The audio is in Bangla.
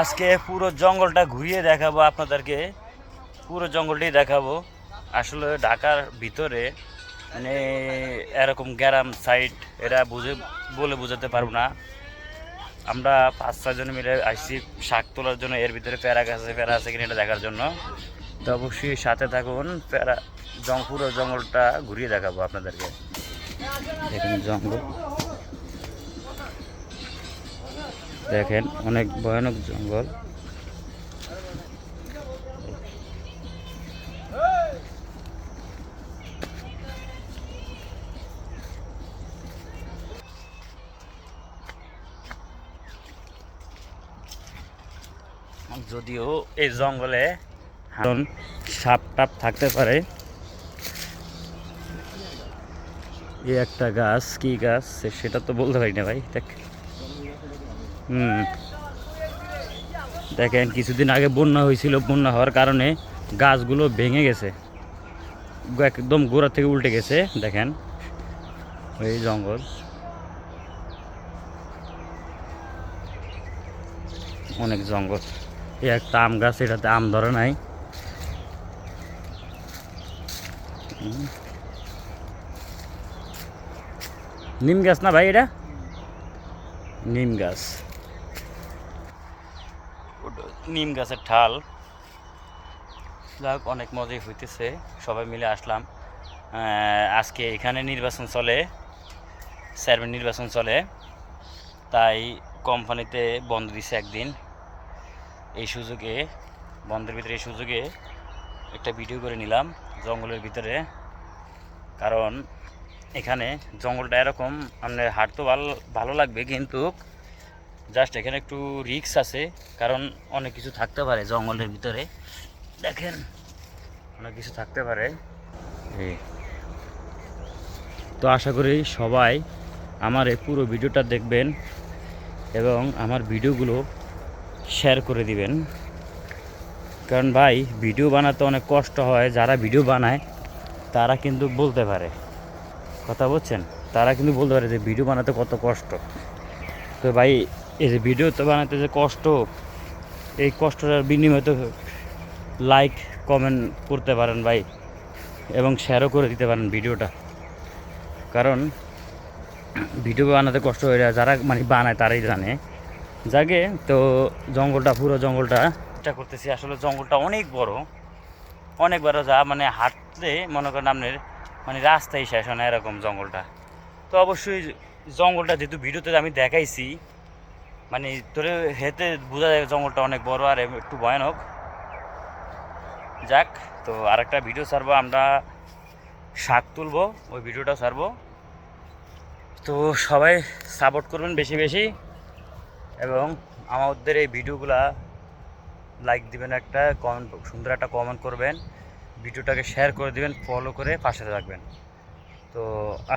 আজকে পুরো জঙ্গলটা ঘুরিয়ে দেখাবো আপনাদেরকে। পুরো জঙ্গলটাই দেখাবো। আসলে ঢাকার ভিতরে মানে এরকম গ্রাম সাইড এরা বুঝে, বলে বোঝাতে পারব না। আমরা পাঁচ ছজন মিলে আসছি, শাক তোলার জন্য। এর ভিতরে প্যারা গাছে প্যারা আছে কিনা এটা দেখার জন্য। তো অবশ্যই সাথে থাকুন, প্যারা জং পুরো জঙ্গলটা ঘুরিয়ে দেখাবো আপনাদেরকে। দেখুন জঙ্গল। দেখেন, অনেক ভয়ানক জঙ্গল। যদিও এই জঙ্গলে সাপ টাপ থাকতে পারে। এই একটা গাছ, কি গাছ? সেটা তো বলতে পারি না ভাই, দেখ। হুম। দেখেন কিছুদিন আগে বন্যা হয়েছিল বন্যা হওয়ার কারণে গাছগুলো ভেঙে গেছে। একদম গোড়া থেকে উল্টে গেছে দেখেন। ওই জঙ্গল। অনেক জঙ্গল। এই একটা আম গাছ এটাতে আম ধরে নাই। নিম গাছ না ভাই এটা? নিম গাছ। নিম গাছের ঠাল যাক, অনেক মজাই হইতেছে। সবাই মিলে আসলাম। আজকে এখানে নির্বাচন চলে, চেয়ারম্যান নির্বাচন চলে। তাই কোম্পানিতে বন্ধ দিছে একদিন। এই সুযোগে, বন্ধের ভিতরে এই সুযোগে একটা ভিডিও করে নিলাম জঙ্গলের ভিতরে। কারণ এখানে জঙ্গলটা এরকম মানে হাঁটতে ভালো ভালো লাগবে কিন্তু জাস্ট এখানে একটু রিক্স আছে, কারণ অনেক কিছু থাকতে পারে জঙ্গলের ভিতরে। দেখেন, অনেক কিছু থাকতে পারে। তো আশা করি সবাই আমার এই পুরো ভিডিওটা দেখবেন এবং আমার ভিডিওগুলো শেয়ার করে দিবেন। কারণ ভাই, ভিডিও বানাতে অনেক কষ্ট হয়। যারা ভিডিও বানায়, তারা কিন্তু বলতে পারে। কথা বলছেন? তারা কিন্তু বলতে পারে যে ভিডিও বানাতে কত কষ্ট। তো ভাই এই যে ভিডিও তো বানাতে যে কষ্ট, এই কষ্টটার বিনিময়ে তো লাইক কমেন্ট করতে পারেন ভাই এবং শেয়ারও করে দিতে পারেন ভিডিওটা কারণ ভিডিও বানাতে কষ্ট হয়ে যায় যারা মানে বানায় তারাই জানে। জাগে তো জঙ্গলটা, পুরো জঙ্গলটা চেষ্টা করতেছি। আসলে জঙ্গলটা অনেক বড়। অনেক বড় যা মানে হাঁটলে মনে করেন আপনার মানে রাস্তায় শেষ হয় না এরকম জঙ্গলটা। তো অবশ্যই জঙ্গলটা যেহেতু ভিডিওতে আমি দেখাইছি মানে তোরে হেতে বোঝা যায় জঙ্গলটা অনেক বড় আর একটু ভয়ানক। যাক, তো আর একটা ভিডিও ছাড়বো, আমরা শাক তুলবো, ওই ভিডিওটা ছাড়বো। তো সবাই সাপোর্ট করবেন বেশি বেশি এবং আমাদের এই ভিডিওগুলা লাইক দিবেন একটা কমেন্ট সুন্দর একটা কমেন্ট করবেন। ভিডিওটাকে শেয়ার করে দিবেন ফলো করে পাশে থাকবেন। তো